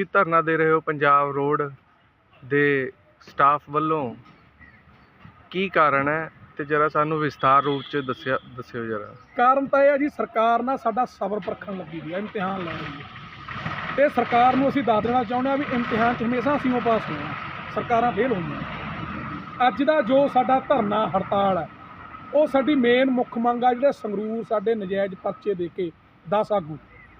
ਤੁਸੀਂ ਧਰਨਾ ਦੇ ਰਹੇ ਹੋ ਪੰਜਾਬ ਰੋਡ ਦੇ ਸਟਾਫ ਵੱਲੋਂ। ਕੀ ਕਾਰਨ ਹੈ? ਤੇ ਜਰਾ ਸਾਨੂੰ ਵਿਸਥਾਰ ਰੂਪ ਚ ਦੱਸਿਆ, ਦੱਸਿਓ ਜਰਾ। ਕਾਰਨ ਤਾਂ ਇਹ ਹੈ ਜੀ, ਸਰਕਾਰ ਨਾਲ ਸਾਡਾ ਸਬਰ ਪਰਖਣ ਲੱਗੀ ਦੀ ਹੈ, ਇਮਤਿਹਾਨ ਲੈ ਰਹੀ ਹੈ। ਤੇ ਸਰਕਾਰ ਨੂੰ ਅਸੀਂ ਦੱਸ ਦੇਣਾ ਚਾਹੁੰਦੇ ਹਾਂ ਵੀ ਇਮਤਿਹਾਨ 'ਚ ਹਮੇਸ਼ਾ ਅਸੀਂ ਉਹ ਪਾਸ ਹੋਣਾ ਸਰਕਾਰਾਂ ਫੇਲ ਹੋਈਆਂ ਅੱਜ ਦਾ ਜੋ ਸਾਡਾ ਧਰਨਾ ਹੜਤਾਲ ਹੈ, ਉਹ ਸਾਡੀ ਮੇਨ ਮੁੱਖ ਮੰਗ ਆ ਜਿਹੜੇ ਸੰਗਰੂਰ ਸਾਡੇ ਨਜਾਇਜ਼ ਪਰਚੇ ਦੇ ਕੇ 10 ਆਗੂ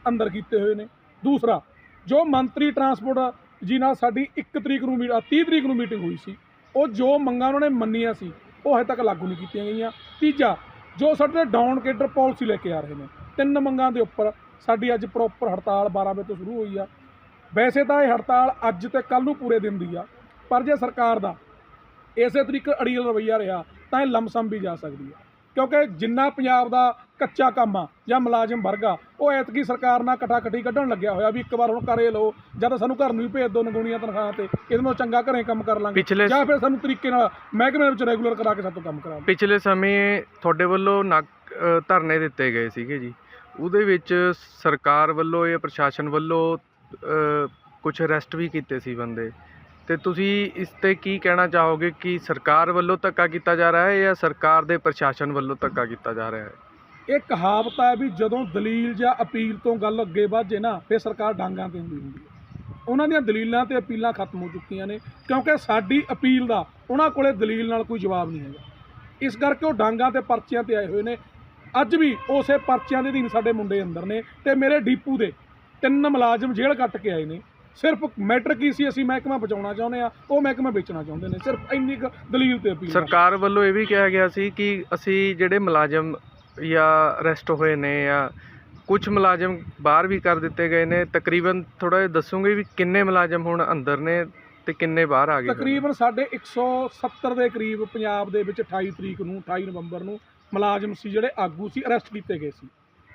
ਅੰਦਰ ਕੀਤੇ ਹੋਏ ਨੇ। ਦੂਸਰਾ ਜੋ ਮੰਤਰੀ ਟਰਾਂਸਪੋਰਟ ਜੀ ਨਾਲ ਸਾਡੀ 1 ਤਰੀਕ ਨੂੰ ਮੀਟ ਅ, 30 ਤਰੀਕ ਨੂੰ ਮੀਟਿੰਗ ਹੋਈ ਸੀ ਉਹ ਜੋ ਮੰਗਾਂ ਉਹਨਾਂ ਨੇ ਮੰਨੀਆਂ ਸੀ ਉਹ ਹਜੇ ਤੱਕ ਲਾਗੂ ਨਹੀਂ ਕੀਤੀਆਂ ਗਈਆਂ। ਤੀਜਾ ਜੋ ਸਾਡੇ ਡਾਊਨ ਕੇਡਰ ਪਾਲਿਸੀ ਲੈ ਕੇ ਆ ਰਹੇ ਨੇ ਤਿੰਨ ਮੰਗਾਂ ਦੇ ਉੱਪਰ ਸਾਡੀ ਅੱਜ ਪ੍ਰੋਪਰ ਹੜਤਾਲ 12 ਵਜੇ ਤੋਂ ਸ਼ੁਰੂ ਹੋਈ ਆ। ਵੈਸੇ ਤਾਂ ਇਹ ਹੜਤਾਲ ਅੱਜ ਤੇ ਕੱਲ ਨੂੰ ਪੂਰੇ ਦਿਨ ਦੀ ਆ ਪਰ ਜੇ ਸਰਕਾਰ ਦਾ ਇਸੇ ਤਰੀਕੇ ਅੜੀਅਲ ਰਵੱਈਆ ਰਿਹਾ ਤਾਂ ਇਹ ਲਮਸਮ ਵੀ ਜਾ ਸਕਦੀ ਆ। ਕਿਉਂਕਿ ਜਿੰਨਾ ਪੰਜਾਬ ਦਾ ਕੱਚਾ ਕੰਮ ਆ ਜਾਂ ਮੁਲਾਜ਼ਮ ਵਰਗ ਉਹ ਐਤਕੀ ਸਰਕਾਰ ਨਾਲ ਕਟਾਕਟੀ ਕੱਢਣ ਲੱਗਿਆ ਹੋਇਆ ਵੀ ਇੱਕ ਵਾਰ ਹੁਣ ਕਰੇ ਲਓ ਜਾਂ ਤਾਂ ਸਾਨੂੰ ਘਰ ਨੂੰ ਹੀ ਭੇਜ ਦਿਓ ਨਗੂਣੀਆਂ ਤਨਖਾਹਾਂ ਤੇ ਇਹਦੇ ਨਾਲੋਂ ਚੰਗਾ ਘਰੇ ਕੰਮ ਕਰ ਲਾਂਗੇ ਜਾਂ ਫਿਰ ਸਾਨੂੰ ਤਰੀਕੇ ਨਾਲ ਮਹਿਕਮੇ ਵਿੱਚ ਰੈਗੂਲਰ ਕਰਾ ਕੇ ਸਾਤੋਂ ਕੰਮ ਕਰਾ ਲਓ। ਪਿਛਲੇ ਸਮੇਂ ਤੁਹਾਡੇ ਵੱਲੋਂ ਨੱਕ ਧਰਨੇ ਦਿੱਤੇ ਗਏ ਸੀਗੇ ਜੀ। ਉਹਦੇ ਵਿੱਚ ਸਰਕਾਰ ਵੱਲੋਂ ਜਾਂ ਪ੍ਰਸ਼ਾਸਨ ਵੱਲੋਂ ਕੁਝ ਅਰੈਸਟ ਵੀ ਕੀਤੇ ਸੀ ਬੰਦੇ। ਤੇ ਤੁਸੀਂ ਇਸ ਤੇ ਕੀ ਕਹਿਣਾ ਚਾਹੋਗੇ ਕਿ ਸਰਕਾਰ ਵੱਲੋਂ ਧੱਕਾ ਕੀਤਾ ਜਾ ਰਿਹਾ ਹੈ ਜਾਂ ਸਰਕਾਰ ਦੇ ਪ੍ਰਸ਼ਾਸਨ ਵੱਲੋਂ ਧੱਕਾ ਕੀਤਾ ਜਾ ਰਿਹਾ ਹੈ? ਇਹ ਕਹਾਵਤ ਹੈ ਵੀ ਜਦੋਂ ਦਲੀਲ ਜਾਂ ਅਪੀਲ ਤੋਂ ਗੱਲ ਅੱਗੇ ਵੱਧ ਜੇ ਨਾ, ਫਿਰ ਸਰਕਾਰ ਡਾਂਗਾਂ ਤੇ ਹੁੰਦੀ ਹੁੰਦੀ ਹੈ ਉਹਨਾਂ ਦੀਆਂ ਦਲੀਲਾਂ ਤੇ ਅਪੀਲਾਂ ਖਤਮ ਹੋ ਚੁੱਕੀਆਂ ਨੇ, ਕਿਉਂਕਿ ਸਾਡੀ ਅਪੀਲ ਦਾ ਉਹਨਾਂ ਕੋਲੇ ਦਲੀਲ ਨਾਲ ਕੋਈ ਜਵਾਬ ਨਹੀਂ ਹੈਗਾ। ਇਸ ਕਰਕੇ ਉਹ ਡਾਂਗਾਂ ਤੇ ਪਰਚਿਆਂ ਤੇ ਆਏ ਹੋਏ ਨੇ। ਅੱਜ ਵੀ ਉਸੇ ਪਰਚਿਆਂ ਦੇ ਅਧੀਨ ਸਾਡੇ ਮੁੰਡੇ ਅੰਦਰ ਨੇ ਤੇ ਮੇਰੇ ਡੀਪੂ ਦੇ ਤਿੰਨ ਮੁਲਾਜ਼ਮ ਜੇਲ੍ਹ ਕੱਟ ਕੇ ਆਏ ਨੇ। ਸਿਰਫ ਮੈਟਰ ਕੀ ਸੀ ਅਸੀਂ ਮਹਿਕਮਾ ਬਚਾਉਣਾ ਚਾਹੁੰਦੇ ਆ ਉਹ ਮਹਿਕਮਾ ਵੇਚਣਾ ਚਾਹੁੰਦੇ ਨੇ। ਸਿਰਫ ਇੰਨੀ ਕੁ ਦਲੀਲ ਤੇ ਅਪੀਲ ਸਰਕਾਰ ਵੱਲੋਂ ਇਹ ਵੀ ਕਿਹਾ ਗਿਆ ਸੀ ਕਿ ਅਸੀਂ ਜਿਹੜੇ ਮੁਲਾਜ਼ਮ ਜਾਂ ਅਰੈਸਟ ਹੋਏ ਨੇ ਜਾਂ ਕੁਝ ਮੁਲਾਜ਼ਮ ਬਾਹਰ ਵੀ ਕਰ ਦਿੱਤੇ ਗਏ ਨੇ, ਤਕਰੀਬਨ ਥੋੜਾ ਜਿਹਾ ਦੱਸੋਗੇ ਵੀ ਕਿੰਨੇ ਮੁਲਾਜ਼ਮ ਹੁਣ ਅੰਦਰ ਨੇ ਤੇ ਕਿੰਨੇ ਬਾਹਰ ਆ ਗਏ ਤਕਰੀਬਨ ਸਾਡੇ 170 ਦੇ ਕਰੀਬ ਪੰਜਾਬ ਦੇ ਵਿੱਚ 28 ਤਰੀਕ ਨੂੰ 28 ਨਵੰਬਰ ਨੂੰ ਮੁਲਾਜ਼ਮ ਸੀ ਜਿਹੜੇ ਆਗੂ ਸੀ ਅਰੈਸਟ ਕੀਤੇ ਗਏ ਸੀ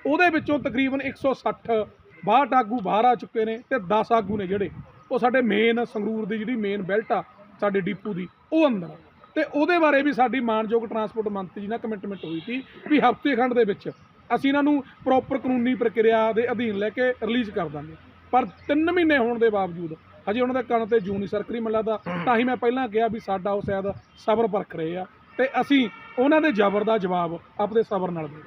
ਉਹਦੇ ਵਿੱਚੋਂ ਤਕਰੀਬਨ 160 62 ਆਗੂ ਬਾਹਰ ਆ ਚੁੱਕੇ ਨੇ ਤੇ 10 ਆਗੂ ਨੇ ਜਿਹੜੇ, ਉਹ ਸਾਡੇ ਮੇਨ ਸੰਗਰੂਰ ਦੀ ਜਿਹੜੀ ਮੇਨ ਬੈਲਟ ਆ, ਸਾਡੇ ਡਿਪੂ ਦੀ, ਉਹ ਅੰਦਰ ਆ। ਤੇ ਉਹਦੇ ਬਾਰੇ ਵੀ ਸਾਡੀ ਮਾਨਯੋਗ ਟਰਾਂਸਪੋਰਟ ਮੰਤਰੀ ਜੀ ਨਾਲ ਕਮਿਟਮੈਂਟ ਹੋਈ ਸੀ ਵੀ ਹਫ਼ਤੇ ਖੰਡ ਦੇ ਵਿੱਚ ਅਸੀਂ ਇਹਨਾਂ ਨੂੰ ਪ੍ਰੋਪਰ ਕਾਨੂੰਨੀ ਪ੍ਰਕਿਰਿਆ ਦੇ ਅਧੀਨ ਲੈ ਕੇ ਰਿਲੀਜ਼ ਕਰ ਦਾਂਗੇ। ਪਰ 3 ਮਹੀਨੇ ਹੋਣ ਦੇ ਬਾਵਜੂਦ ਹਜੇ ਉਹਨਾਂ ਦੇ ਕੰਨ ਤੇ ਜੂਨੀ ਸਰਕਰੀ ਮੱਲਾ ਦਾ, ਤਾਂ ਹੀ ਮੈਂ ਪਹਿਲਾਂ ਕਿਹਾ ਵੀ ਸਾਡਾ ਉਹ ਸ਼ਾਇਦ ਸਬਰ ਪਰਖ ਰਹੇ ਆ ਤੇ ਅਸੀਂ ਉਹਨਾਂ ਦੇ ਜ਼ਬਰ ਦਾ ਜਵਾਬ ਆਪਣੇ ਸਬਰ ਨਾਲ ਦੇ